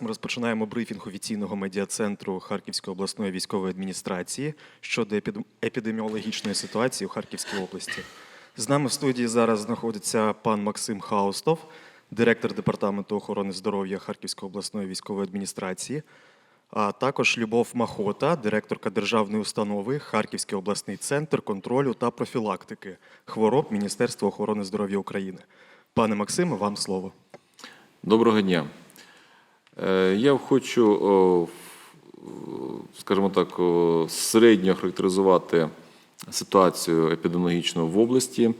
Ми розпочинаємо брифінг офіційного медіа-центру Харківської обласної військової адміністрації щодо епідеміологічної ситуації у Харківській області. З нами в студії зараз знаходиться пан Максим Хаустов, директор департаменту охорони здоров'я Харківської обласної військової адміністрації, а також Любов Махота, директорка державної установи Харківський обласний центр контролю та профілактики хвороб Міністерства охорони здоров'я України. Пане Максиме, вам слово. Доброго дня. Е, Я хочу, скажімо так, середньо характеризувати ситуацію епідеміологічну в області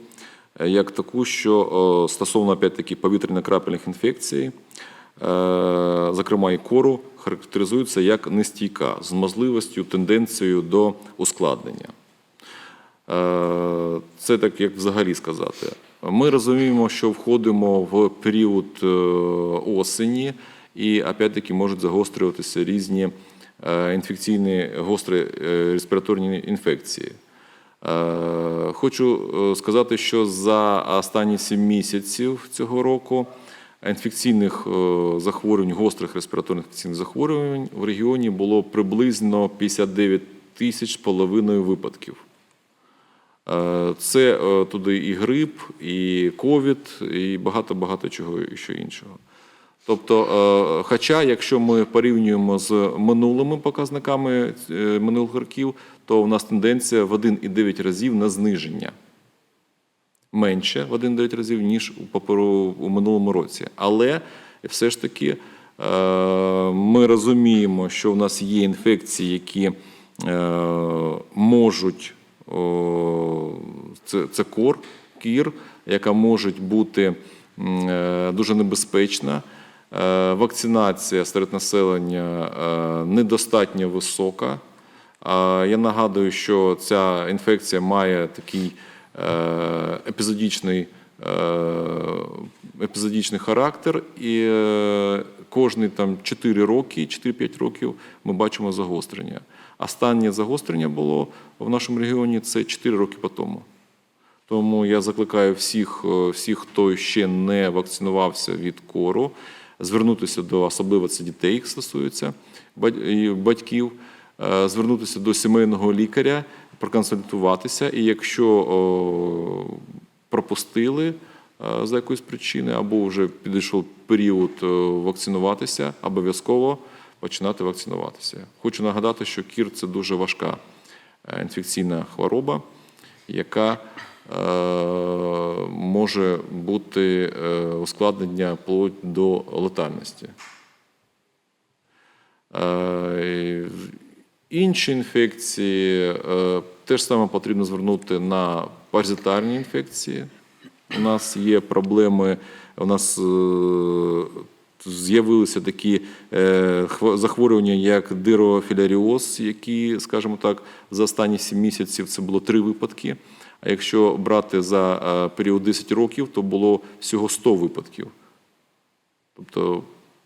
е, як таку, що стосовно опять-таки повітряно-крапельних інфекцій, е, зокрема і кору, характеризується як нестійка з можливістю, тенденцією до ускладнення. Це так, як взагалі сказати. Ми розуміємо, що входимо в період осені, і опять-таки можуть загострюватися різні е, інфекційні гострі е, респіраторні інфекції. Е, Хочу сказати, що за останні 7 місяців цього року інфекційних захворювань, гострих респіраторних інфекційних захворювань в регіоні було приблизно 59 тисяч з половиною випадків. Це туди і грип, і ковід, і багато-багато чого ще іншого. Тобто, е, хоча, якщо ми порівнюємо з минулими показниками е, минулих років, то у нас тенденція в 1,9 разів на зниження. Менше в 1,9 разів, ніж у, у минулому році. Але все ж таки е, ми розуміємо, що в нас є інфекції, які можуть це, це кор, кір, яка може бути дуже небезпечна. Е, Вакцинація серед населення е, недостатньо висока. Я нагадую, що ця інфекція має такий е, епізодичний, е, характер, і кожні там 4 роки, 4-5 років ми бачимо загострення. Останнє загострення було в нашому регіоні це 4 роки по тому. Тому я закликаю всіх, всіх, хто ще не вакцинувався від кору, звернутися до особливо це дітей, їх стосується батьків, е, звернутися до сімейного лікаря, проконсультуватися. І якщо пропустили е, за якоїсь причини, або вже підійшов період е, вакцинуватися, обов'язково починати вакцинуватися. Хочу нагадати, що кір це дуже важка інфекційна хвороба, яка може бути е, ускладнення вплоть до летальності. Е, Інші інфекції е, теж саме потрібно звернути на паразитарні інфекції. У нас є проблеми, у нас е, з'явилися такі е, захворювання, як дирофіляріоз, які, скажімо так, за останні 7 місяців це було три випадки. А якщо брати за е, період 10 років, то було всього 100 випадків. Тобто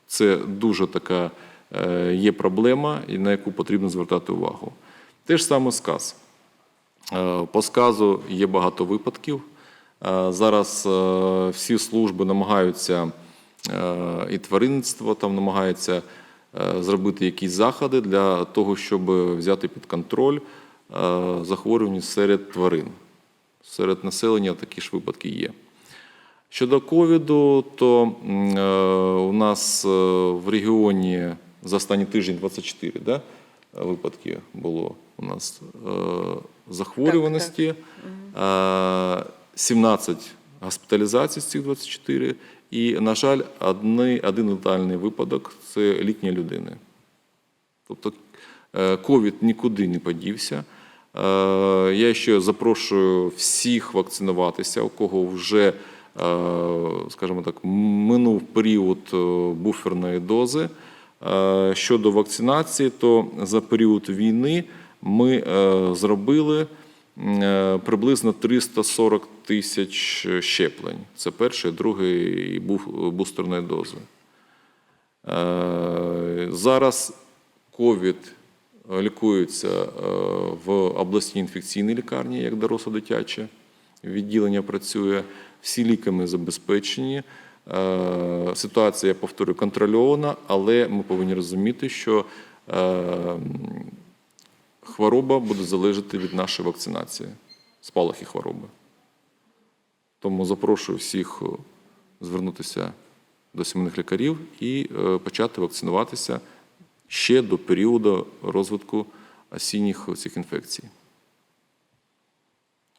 це дуже така е, є проблема, на яку потрібно звертати увагу. Те ж саме сказ. Е, По сказу є багато випадків. Зараз всі служби намагаються і тваринництво там намагається зробити якісь заходи для того, щоб взяти під контроль захворювання серед тварин. Серед населення такі ж випадки є. Щодо ковіду, то е, у нас е, в регіоні за останній тиждень 24 да, випадки було у нас е, захворюваності, Е, 17 госпіталізацій з цих 24, і, на жаль, одни, один летальний випадок це літня людини. Тобто ковід нікуди не подівся. Е, Я ще запрошую всіх вакцинуватися, у кого вже, е, скажімо так, минув період е, буферної дози. Щодо вакцинації, то за період війни ми зробили приблизно 340 тисяч щеплень. Це перший, другий бустерної дози. Зараз ковід лікується е, в обласній інфекційній лікарні, як доросло дитяче відділення працює. Всі ліками забезпечені. Е, Ситуація, я повторюю, контрольована, але ми повинні розуміти, що е, хвороба буде залежати від нашої вакцинації, спалахи хвороби. Тому запрошую всіх е, звернутися до сімейних лікарів і е, почати вакцинуватися ще до періоду розвитку осінніх цих інфекцій.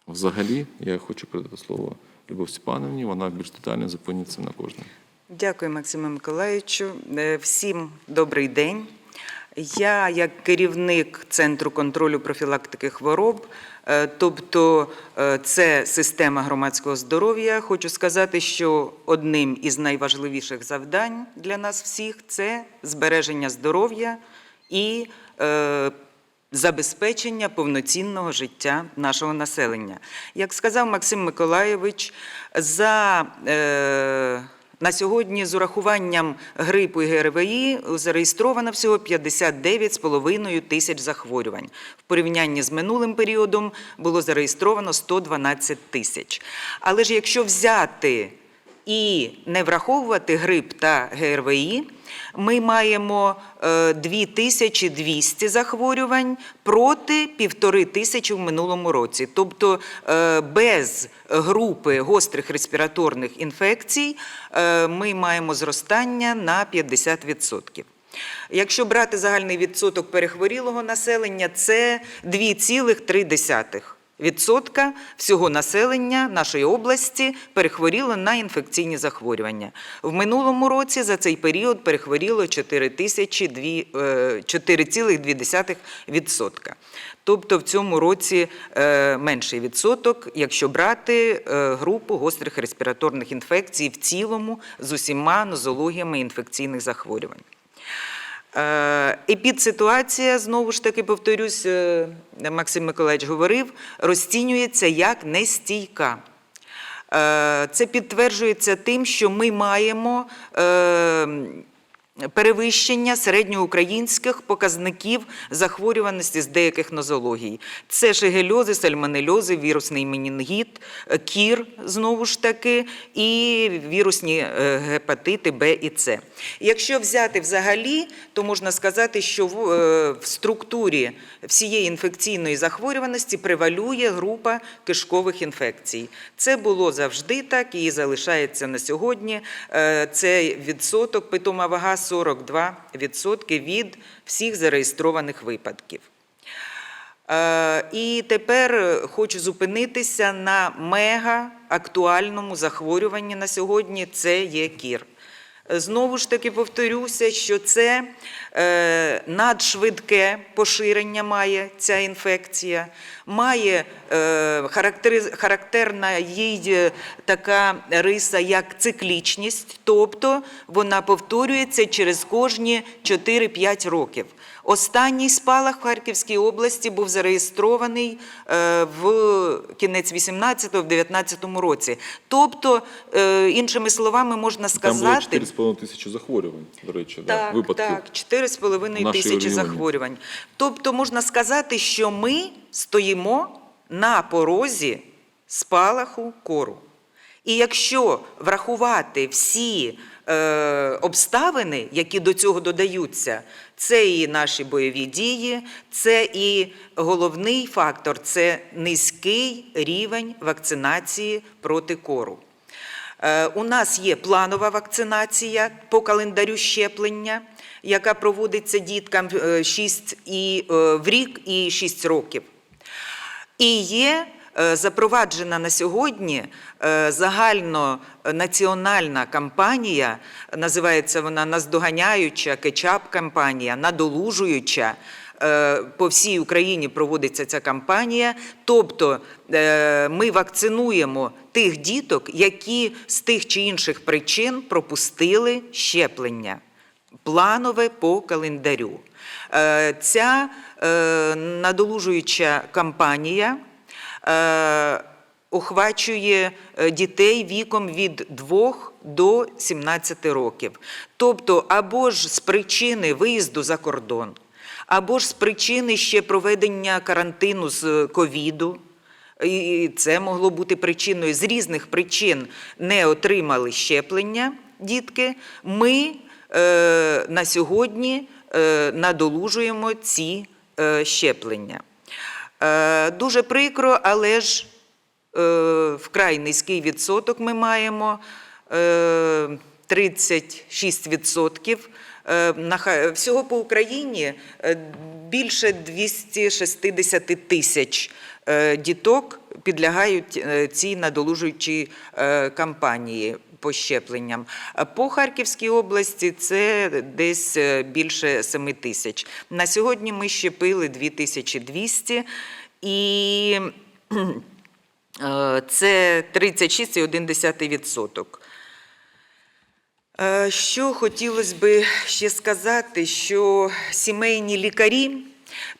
Взагалі, я хочу передати слово Любов Степановні, вона більш детально зупиниться на кожному. Дякую, Максиму Миколаївичу. Е, Всім добрий день. Я, як керівник Центру контролю профілактики хвороб, е, тобто е, це система громадського здоров'я, хочу сказати, що одним із найважливіших завдань для нас всіх це збереження здоров'я і е, забезпечення повноцінного життя нашого населення. Як сказав Максим Миколайович, за на сьогодні з урахуванням грипу і ГРВІ зареєстровано всього 59,5 тисяч захворювань. В порівнянні з минулим періодом було зареєстровано 112 тисяч. Але ж якщо взяти і не враховувати грип та ГРВІ, ми маємо е, 2200 захворювань проти півтори тисячі в минулому році. Тобто е, без групи гострих респіраторних інфекцій е, ми маємо зростання на 50%. Якщо брати загальний відсоток перехворілого населення, це 2,3%. Відсотка всього населення нашої області перехворіло на інфекційні захворювання. В минулому році за цей період перехворіло 4 тисячі дві- е, 4,2%. Тобто в цьому році е, менший відсоток, якщо брати е, групу гострих респіраторних інфекцій в цілому з усіма нозологіями інфекційних захворювань. Епідситуація, знову ж таки повторюсь, е, Максим Миколаївич говорив, розцінюється як нестійка. Е, Це підтверджується тим, що ми маємо е, перевищення середньоукраїнських показників захворюваності з деяких нозологій. Це шегельози, сальмонельози, вірусний менінгіт, е, кір, знову ж таки, і вірусні е, гепатити Б і С. Якщо взяти взагалі, то можна сказати, що в, е, в структурі всієї інфекційної захворюваності превалює група кишкових інфекцій. Це було завжди так і залишається на сьогодні. Це відсоток, питома вага 42% від всіх зареєстрованих випадків. Е, І тепер е, хочу зупинитися на мега актуальному захворюванні на сьогодні це є кір. Знову ж таки повторюся, що це е, надшвидке поширення має ця інфекція, має е, характерна їй е, така риса, як циклічність, тобто вона повторюється через кожні 4-5 років. Останній спалах в Харківській області був зареєстрований е, в кінець 18-го, в 19-му році. Тобто, іншими словами, можна Там було сказати, 4,5 тисячі захворювань, до речі, да, так, випадків. так, 4,5 тисячі регіоні. захворювань. Тобто можна сказати, що ми стоїмо на порозі спалаху кору. І якщо врахувати всі е, обставини, які до цього додаються, це і наші бойові дії, це і головний фактор це низький рівень вакцинації проти кору. Е, У нас є планова вакцинація по календарю щеплення, яка проводиться діткам 6 і, е, в рік і 6 років. І є е, запроваджена на сьогодні е, загальнонаціональна кампанія, називається вона наздоганяюча кетчап-кампанія, надолужуюча. Е, По всій Україні проводиться ця кампанія. Тобто ми вакцинуємо тих діток, які з тих чи інших причин пропустили щеплення планове по календарю. Е, Ця е, надолужуюча кампанія е, охвачує дітей віком від 2 до 17 років. Тобто, або ж з причини виїзду за кордон, або ж з причини ще проведення карантину з ковіду, і це могло бути причиною з різних причин не отримали щеплення дітки. Ми е, на сьогодні надолужуємо ці е, щеплення. Е, дуже прикро, але ж е, вкрай низький відсоток ми маємо. Е, 36%. Е, Всього по Україні е, більше 260 тисяч е, діток підлягають цій надолужуючій кампанії по щепленням. По Харківській області це десь більше 7 тисяч. На сьогодні ми щепили 2200 і це 36,1%. Е, Що хотілося би ще сказати, що сімейні лікарі,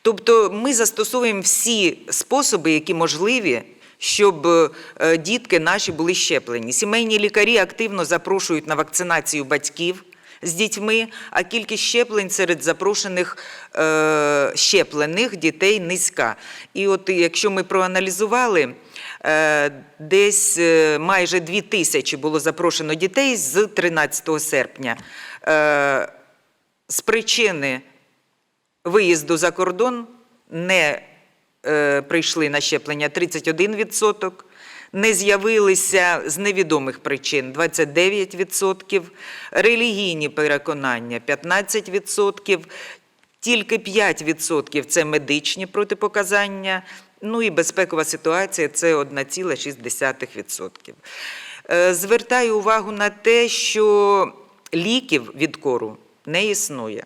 тобто ми застосовуємо всі способи, які можливі, щоб е, дітки наші були щеплені. Сімейні лікарі активно запрошують на вакцинацію батьків з дітьми, а кількість щеплень серед запрошених е, щеплених дітей низька. І от якщо ми проаналізували, десь е, майже 2 тисячі було запрошено дітей з 13 серпня. Е, з причини виїзду за кордон не е, прийшли на щеплення 31%, не з'явилися з невідомих причин 29%, релігійні переконання 15%, тільки 5% це медичні протипоказання, ну і безпекова ситуація це 1,6%. Е, Звертаю увагу на те, що ліків від кору не існує.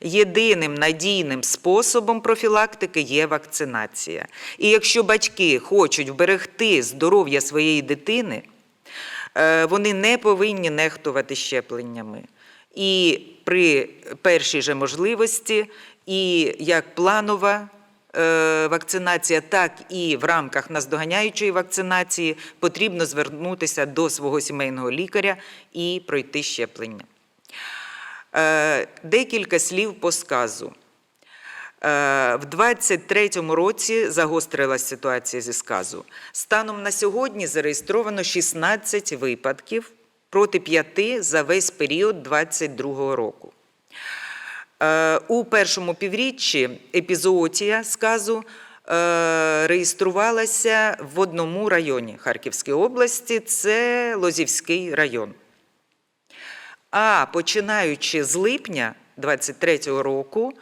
Єдиним надійним способом профілактики є вакцинація. І якщо батьки хочуть вберегти здоров'я своєї дитини, е, вони не повинні нехтувати щепленнями. І при першій же можливості, і як планова вакцинація, так і в рамках наздоганяючої вакцинації потрібно звернутися до свого сімейного лікаря і пройти щеплення. Е, Декілька слів по сказу. Е, В 23-му році загострилась ситуація зі сказу. Станом на сьогодні зареєстровано 16 випадків проти 5 за весь період 22-го року. Е, У першому півріччі епізоотія сказу е, реєструвалася в одному районі Харківської області, це Лозівський район. А починаючи з липня 23-го року,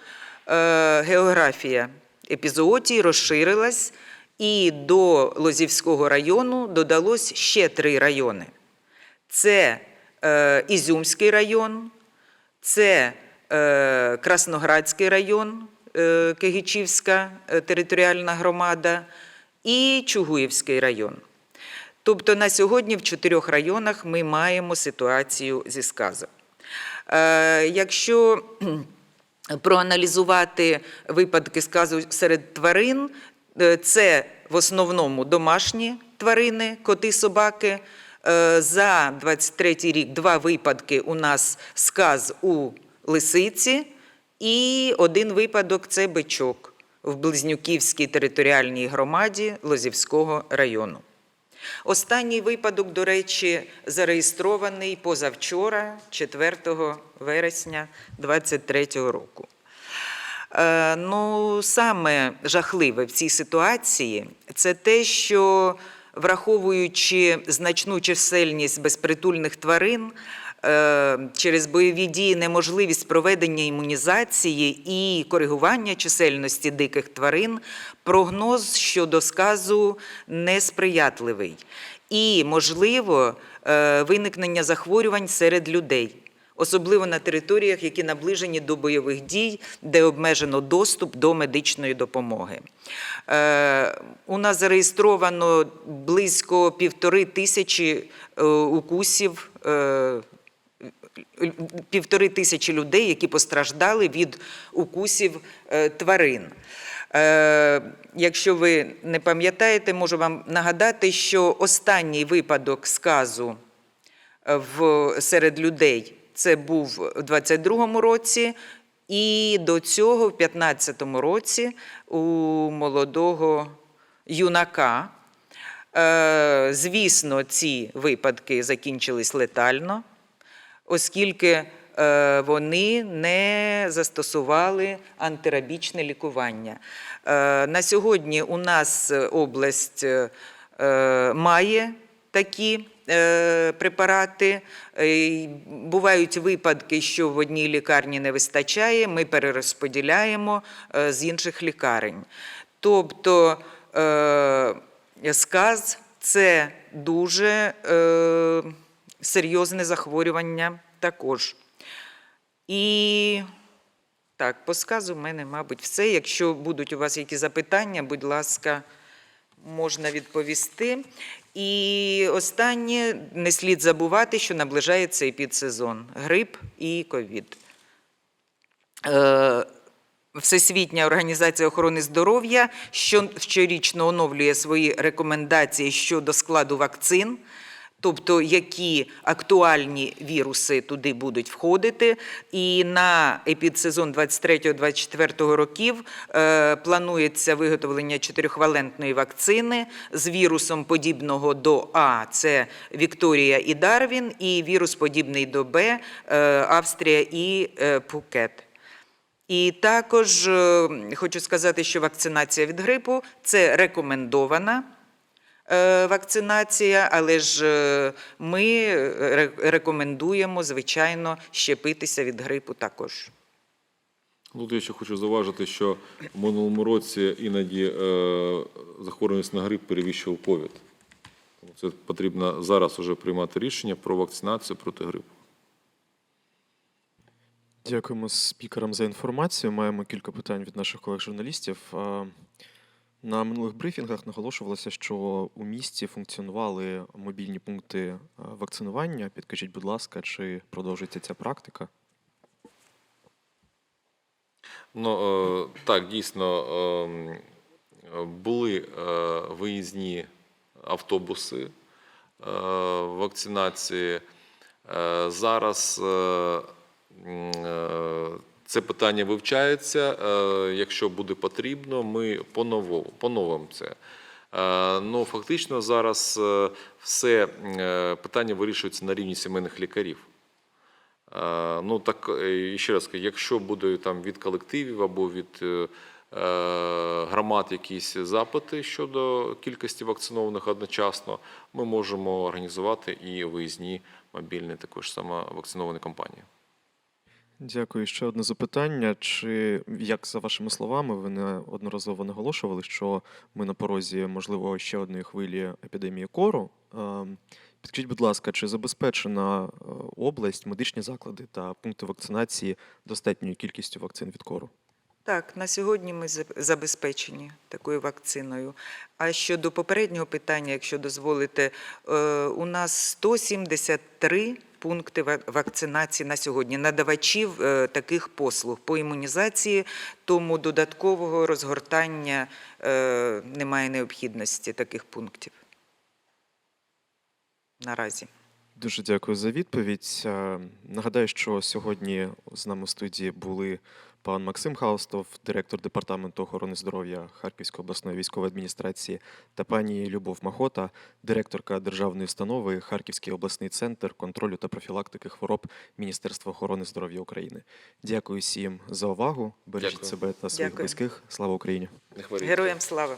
е, географія епізоотії розширилась, і до Лозівського району додалось ще три райони: це Ізюмський район, це Красноградський район, е, Кигичівська е, територіальна громада і Чугуївський район. Тобто на сьогодні в чотирьох районах ми маємо ситуацію зі сказом. Е, Якщо проаналізувати випадки сказу серед тварин, е, це в основному домашні тварини, коти, собаки. Е, За 23 рік два випадки у нас сказ у лисиці, і один випадок це бичок в Близнюківській територіальній громаді Лозівського району. Останній випадок, до речі, зареєстрований позавчора, 4 вересня 2023 року. Е, Ну, саме жахливе в цій ситуації це те, що враховуючи значну чисельність безпритульних тварин, через бойові дії неможливість проведення імунізації і коригування чисельності диких тварин, прогноз щодо сказу несприятливий. І, можливо, е, виникнення захворювань серед людей особливо на територіях, які наближені до бойових дій, де обмежено доступ до медичної допомоги. Е, у нас зареєстровано близько півтори тисячі е, укусів. Е, Півтори тисячі людей, які постраждали від укусів е, тварин. Е, Якщо ви не пам'ятаєте, можу вам нагадати, що останній випадок сказу в, серед людей це був у 22-му році, і до цього, в 15-му році, у молодого юнака. Е, Звісно, ці випадки закінчились летально, оскільки е, вони не застосували антирабічне лікування. Е, На сьогодні у нас область е, має такі препарати. Бувають випадки, що в одній лікарні не вистачає, ми перерозподіляємо з інших лікарень. Тобто сказ це дуже серйозне захворювання також. І так, по сказу в мене, мабуть, все. Якщо будуть у вас які запитання, будь ласка, можна відповісти. І останнє, не слід забувати, що наближається епідсезон – грип і ковід. Е, Всесвітня організація охорони здоров'я що- щорічно оновлює свої рекомендації щодо складу вакцин, тобто які актуальні віруси туди будуть входити. І на епідсезон 23-24 років е, планується виготовлення чотирьохвалентної вакцини з вірусом подібного до А, це Вікторія і Дарвін, і вірус подібний до Б, е, Австрія і е, Пукет. І також хочу сказати, що вакцинація від грипу це рекомендована вакцинація, але ж е, ми рекомендуємо, звичайно, щепитися від грипу також. Ну, я ще хочу зауважити, що в минулому році іноді е, захворюваність на грип перевищував ковід. Тому Це потрібно зараз уже приймати рішення про вакцинацію проти грипу. Дякуємо спікерам за інформацію. Маємо кілька питань від наших колег-журналістів. На минулих брифінгах наголошувалося, що у місті функціонували мобільні пункти вакцинування. Підкажіть, будь ласка, чи продовжується ця практика? Ну, е, так, дійсно, ем, е, були е, виїзні автобуси е, вакцинації. Е, Зараз е, е, це питання вивчається. Е, Якщо буде потрібно, ми поновимо це. Е, Ну, фактично зараз е, все питання вирішується на рівні сімейних лікарів. Ну так і ще раз якщо буде там від колективів або від громад якісь запити щодо кількості вакцинованих одночасно, ми можемо організувати і виїзні мобільні також саме вакциновані кампанії. Дякую. Ще одне запитання. Чи, як за вашими словами, ви неодноразово наголошували, що ми на порозі, можливо, ще одної хвилі епідемії кору? Ем, Підкажіть, будь ласка, чи забезпечена е, область, медичні заклади та пункти вакцинації достатньою кількістю вакцин від кору? Так, на сьогодні ми забезпечені такою вакциною. А щодо попереднього питання, якщо дозволите, е, у нас 173 пункти вакцинації на сьогодні, надавачів е, таких послуг по імунізації, тому додаткового розгортання е, немає необхідності таких пунктів наразі. Дуже дякую за відповідь. Е, Нагадаю, що сьогодні з нами в студії були пан Максим Хаустов, директор департаменту охорони здоров'я Харківської обласної військової адміністрації, та пані Любов Махота, директорка державної установи Харківський обласний центр контролю та профілактики хвороб Міністерства охорони здоров'я України. Дякую всім за увагу. Бережіть Дякую. себе та своїх Дякую. близьких. Слава Україні! Героям слава!